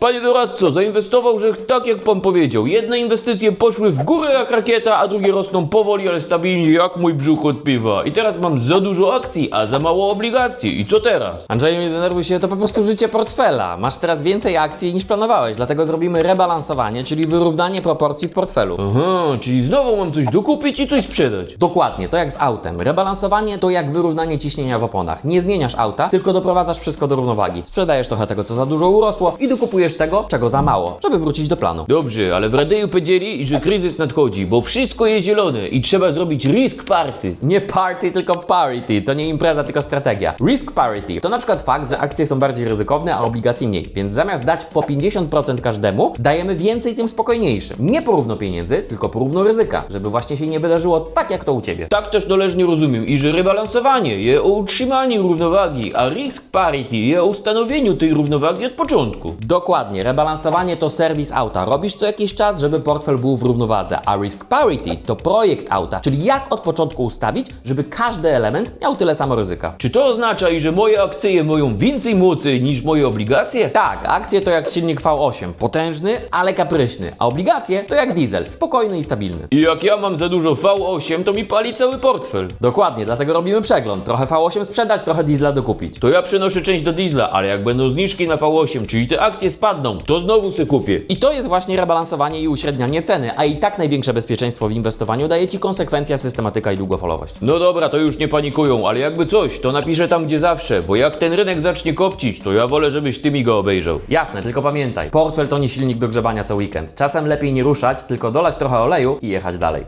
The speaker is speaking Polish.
Panie doradco, zainwestował, że tak jak pan powiedział, jedne inwestycje poszły w górę jak rakieta, a drugie rosną powoli, ale stabilnie jak mój brzuch od piwa. I teraz mam za dużo akcji, a za mało obligacji. I co teraz? Andrzeju, nie denerwuj się, to po prostu życie portfela. Masz teraz więcej akcji niż planowałeś, dlatego zrobimy rebalansowanie, czyli wyrównanie proporcji w portfelu. Aha, czyli znowu mam coś dokupić i coś sprzedać. Dokładnie, to jak z autem. Rebalansowanie to jak wyrównanie ciśnienia w oponach. Nie zmieniasz auta, tylko doprowadzasz wszystko do równowagi. Sprzedajesz trochę tego, co za dużo urosło i dokupujesz tego, czego za mało, żeby wrócić do planu. Dobrze, ale w Radeju powiedzieli, że kryzys nadchodzi, bo wszystko jest zielone i trzeba zrobić risk party. Nie party, tylko parity. To nie impreza, tylko strategia. Risk parity to na przykład fakt, że akcje są bardziej ryzykowne, a obligacje mniej. Więc zamiast dać po 50% każdemu, dajemy więcej tym spokojniejszym. Nie porówno pieniędzy, tylko porówno ryzyka, żeby właśnie się nie wydarzyło tak, jak to u Ciebie. Tak też należnie rozumiem i że rebalansowanie je o utrzymaniu równowagi, a risk parity je o ustanowieniu tej równowagi od początku. Dokładnie, rebalansowanie to serwis auta. Robisz co jakiś czas, żeby portfel był w równowadze, a risk parity to projekt auta, czyli jak od początku ustawić, żeby każdy element miał tyle samo ryzyka. Czy to oznacza, że moje akcje mają więcej mocy niż moje obligacje? Tak, akcje to jak silnik V8, potężny, ale kapryśny, a obligacje to jak diesel, spokojny i stabilny. I jak ja mam za dużo V8, to mi pali cały portfel. Dokładnie, dlatego robimy przegląd. Trochę V8 sprzedać, trochę diesla dokupić. To ja przenoszę część do diesla, ale jak będą zniżki na V8, czyli te akcje spadną, to znowu se kupię. I to jest właśnie rebalansowanie i uśrednianie ceny, a i tak największe bezpieczeństwo w inwestowaniu daje Ci konsekwencja, systematyka i długofalowość. No dobra, to już nie panikują, ale jakby coś, to napiszę tam gdzie zawsze, bo jak ten rynek zacznie kopcić, to ja wolę, żebyś ty mi go obejrzał. Jasne, tylko pamiętaj, portfel to nie silnik do grzebania co weekend. Czasem lepiej nie ruszać, tylko dolać trochę oleju i jechać dalej.